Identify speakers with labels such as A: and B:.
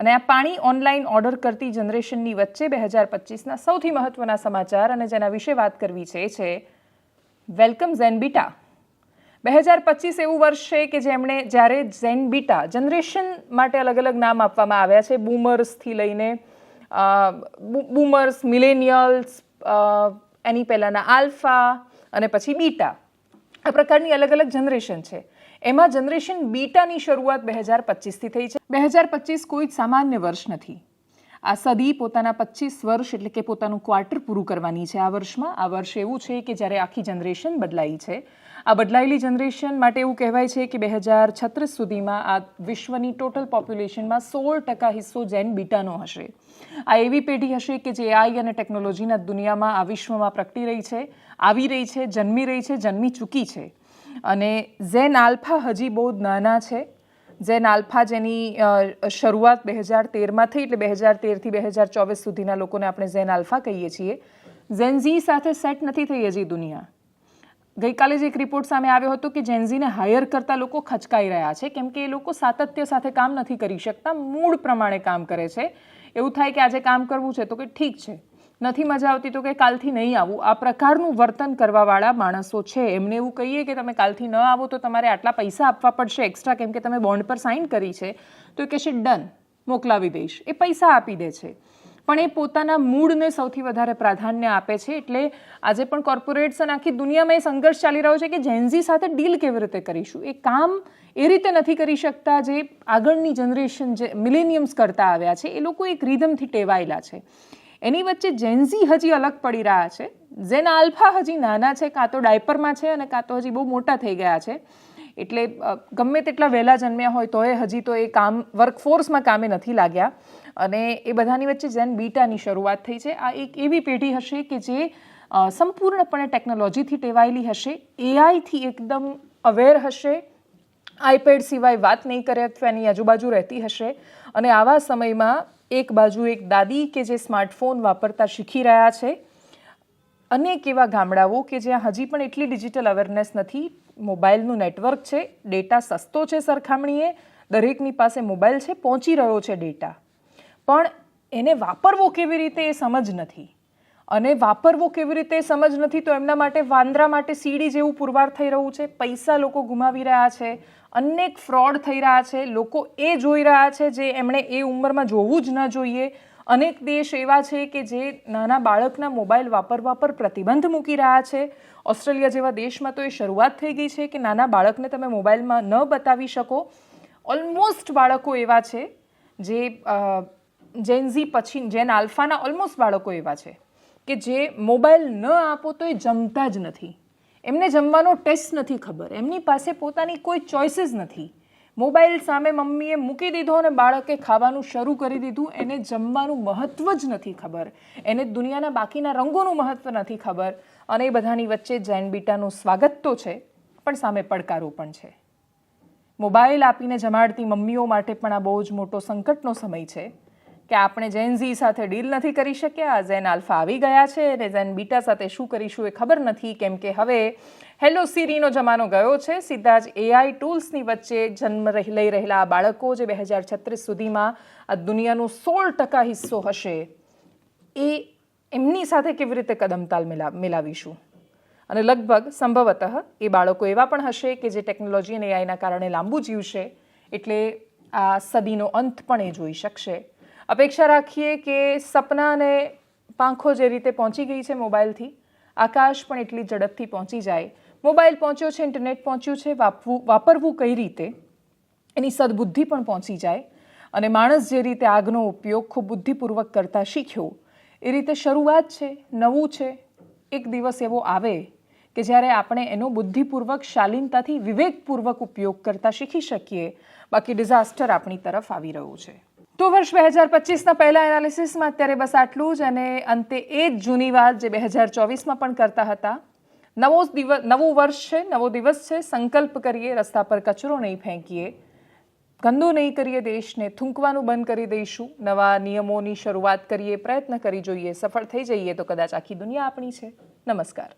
A: અને આ પાણી ઓનલાઈન ઓર્ડર કરતી જનરેશનની વચ્ચે બે હજાર પચીસના સૌથી મહત્વના સમાચાર અને જેના વિશે વાત કરવી છે છે વેલકમ ઝેનબીટા બે હજાર પચીસ એવું વર્ષ છે કે જેમણે જ્યારે ઝેનબીટા જનરેશન માટે અલગ અલગ નામ આપવામાં આવ્યા છે, બૂમર્સથી લઈને બૂમર્સ, મિલેનિયલ્સ એની પહેલાંના આલ્ફા અને પછી બીટા. આ પ્રકારની અલગ અલગ જનરેશન છે. એમાં જનરેશન બીટાની શરૂઆત બે હજાર પચીસથી થઈ છે. બે હજાર પચીસ કોઈ જ સામાન્ય વર્ષ નથી. આ સદી પોતાના પચીસ વર્ષ એટલે કે પોતાનું ક્વાર્ટર પૂરું કરવાની છે આ વર્ષમાં. આ વર્ષ એવું છે કે જ્યારે આખી જનરેશન બદલાઈ છે. આ બદલાયેલી જનરેશન માટે એવું કહેવાય છે કે બે હજાર છત્રીસ સુધીમાં આ વિશ્વની ટોટલ પોપ્યુલેશનમાં સોળ ટકા હિસ્સો જેન બીટાનો હશે. આ એવી પેઢી હશે કે જે એઆઈ અને ટેકનોલોજીના દુનિયામાં આ વિશ્વમાં પ્રગટી રહી છે, આવી રહી છે, જન્મી રહી છે, જન્મી ચૂકી છે. અને ઝેન આલ્ફા હજી બહુ નાના છે. ઝેન આલ્ફા જેની શરૂઆત બે હજાર તેરમાં થઈ એટલે બે હજાર તેરથી બે હજાર ચોવીસ સુધીના લોકોને આપણે ઝેન આલ્ફા કહીએ છીએ. ઝેનઝી સાથે સેટ નથી થઈ હજી દુનિયા. ગઈકાલે જ એક રિપોર્ટ સામે આવ્યો હતો કે જેનઝીને હાયર કરતા લોકો ખચકાઈ રહ્યા છે, કેમ કે એ લોકો સાતત્ય સાથે કામ નથી કરી શકતા, મૂળ પ્રમાણે કામ કરે છે. એવું થાય કે આજે કામ કરવું છે તો કે ઠીક છે. નથી મજા આવતી તો કે કાલથી નહીં આવું. આ પ્રકારનું વર્તન કરવાવાળા માણસો છે. એમને એવું કહીએ કે તમે કાલથી ન આવો તો તમારે આટલા પૈસા આપવા પડશે એક્સ્ટ્રા કેમ કે તમે બોન્ડ પર સાઇન કરી છે. તો એ કહેશે ડન મોકલાવી દઈશ. એ પૈસા આપી દે છે. પણ એ પોતાના મૂળને સૌથી વધારે પ્રાધાન્ય આપે છે. એટલે આજે પણ કોર્પોરેટ્સ અને આખી દુનિયામાં એ સંઘર્ષ ચાલી રહ્યો છે કે જેન્ઝી સાથે ડીલ કેવી રીતે કરીશું? એ કામ એ રીતે નથી કરી શકતા જે આગળની જનરેશન જે મિલેનિયમ્સ કરતા આવ્યા છે. એ લોકો એક રિધમથી ટેવાયેલા છે. એની વચ્ચે જેન્ઝી હજી અલગ પડી રહ્યા છે. જેન આલ્ફા હજી નાના છે, કાં તો ડાયપરમાં છે અને કાં તો હજી બહુ મોટા થઈ ગયા છે. એટલે ગમે તેટલા વહેલા જન્મ્યા હોય તોય હજી તો એ કામ વર્કફોર્સમાં કામે નથી લાગ્યા. અને એ બધાની વચ્ચે જેન બીટાની શરૂઆત થઈ છે. આ એક એવી પેઢી હશે કે જે સંપૂર્ણપણે ટેકનોલોજીથી ટેવાયેલી હશે એઆઈથી એકદમ અવેર હશે આઈપેડ સિવાય વાત નહીં કરે અથવા એની આજુબાજુ રહેતી હશે. અને આવા સમયમાં એક બાજુ એક દાદી કે જે સ્માર્ટફોન વાપરતા શીખી રહ્યા છે. અનેક એવા ગામડાઓ કે જ્યાં હજી પણ એટલી ડિજિટલ અવેરનેસ નથી. મોબાઈલનું નેટવર્ક છે, ડેટા સસ્તો છે સરખામણીએ. દરેકની પાસે મોબાઈલ છે, પહોંચી રહ્યો છે ડેટા. પણ એને વાપરવો કેવી રીતે એ સમજ નથી. અને વાપરવો કેવી રીતે સમજ નથી તો એમના માટે વાંદરા માટે સીડી જેવું પુરવાર થઈ રહ્યું છે. પૈસા લોકો ગુમાવી રહ્યા છે. અનેક ફ્રોડ થઈ રહ્યા છે. લોકો એ જોઈ રહ્યા છે જે એમણે એ ઉંમરમાં જોવું જ ન જોઈએ. અનેક દેશ એવા છે કે જે નાના બાળકના મોબાઈલ વાપરવા પર પ્રતિબંધ મૂકી રહ્યા છે. ઓસ્ટ્રેલિયા જેવા દેશમાં તો એ શરૂઆત થઈ ગઈ છે કે નાના બાળકને તમે મોબાઈલમાં ન બતાવી શકો. ઓલમોસ્ટ બાળકો એવા છે જે જેનઝી પછી જેન આલ્ફાના ઓલમોસ્ટ બાળકો એવા છે કે જે મોબાઈલ ન આપો તો એ જમતા જ નથી. એમને જમવાનો ટેસ્ટ નથી ખબર. એમની પાસે પોતાની કોઈ ચોઇસીસ નથી. મોબાઈલ સામે મમ્મીએ મૂકી દીધો અને બાળકે ખાવાનું શરૂ કરી દીધું. એને જમવાનું મહત્ત્વ જ નથી ખબર. એને દુનિયાના બાકીના રંગોનું મહત્ત્વ નથી ખબર. અને એ બધાની વચ્ચે જૈન બીટાનું સ્વાગત તો છે, પણ સામે પડકારો પણ છે. મોબાઈલ આપીને જમાડતી મમ્મીઓ માટે પણ આ બહુ જ મોટો સંકટનો સમય છે. કે આપણે જેન ઝી સાથે ડીલ નથી કરી શક્યા ઝેન આલ્ફા આવી ગયા છે અને ઝેન બીટા સાથે શું કરીશું એ ખબર નથી, કેમ કે હવે હેલો સિરીનો જમાનો ગયો છે. સીધા જ એઆઈ ટૂલ્સની વચ્ચે જન્મ લઈ રહેલા આ બાળકો જે બે હજાર છત્રીસ સુધીમાં આ દુનિયાનો સોળ ટકા હિસ્સો હશે, એ એમની સાથે કેવી રીતે કદમતાલ મિલા, મિલાવીશું? અને લગભગ સંભવતઃ એ બાળકો એવા પણ હશે કે જે ટેકનોલોજી અને એઆઈના કારણે લાંબુ જીવશે, એટલે આ સદીનો અંત પણ એ જોઈ શકશે. અપેક્ષા રાખીએ કે સપનાને પાંખો જે રીતે પહોંચી ગઈ છે મોબાઈલથી, આકાશ પણ એટલી ઝડપથી પહોંચી જાય. મોબાઈલ પહોંચ્યો છે, ઇન્ટરનેટ પહોંચ્યું છે, વાપવું, વાપરવું કઈ રીતે? એની સદબુદ્ધિ પણ પહોંચી જાય. અને માણસ જે રીતે આગનો ઉપયોગ ખૂબ બુદ્ધિપૂર્વક કરતાં શીખ્યો, એ રીતે શરૂઆત છે, નવું છે, એક દિવસ એવો આવે કે જ્યારે આપણે એનો બુદ્ધિપૂર્વક, શાલીનતાથી વિવેકપૂર્વક ઉપયોગ કરતાં શીખી શકીએ. બાકી ડિઝાસ્ટર આપણી તરફ આવી રહ્યું છે. તો વર્ષ બે હજાર પચીસના પહેલા એનાલિસિસમાં અત્યારે બસ આટલું જ અને અંતે એ જ જૂની વાત જે બે હજાર ચોવીસમાં પણ કરતા હતા. નવો દિવસ, નવું વર્ષ છે, નવો દિવસ છે, સંકલ્પ કરીએ, રસ્તા પર કચરો નહીં ફેંકીએ, ગંદો નહીં કરીએ દેશને, થૂંકવાનું બંધ કરી દઈશું, નવા નિયમોની શરૂઆત કરીએ, પ્રયત્ન કરી જોઈએ, સફળ થઈ જઈએ તો કદાચ આખી દુનિયા આપણી છે. નમસ્કાર.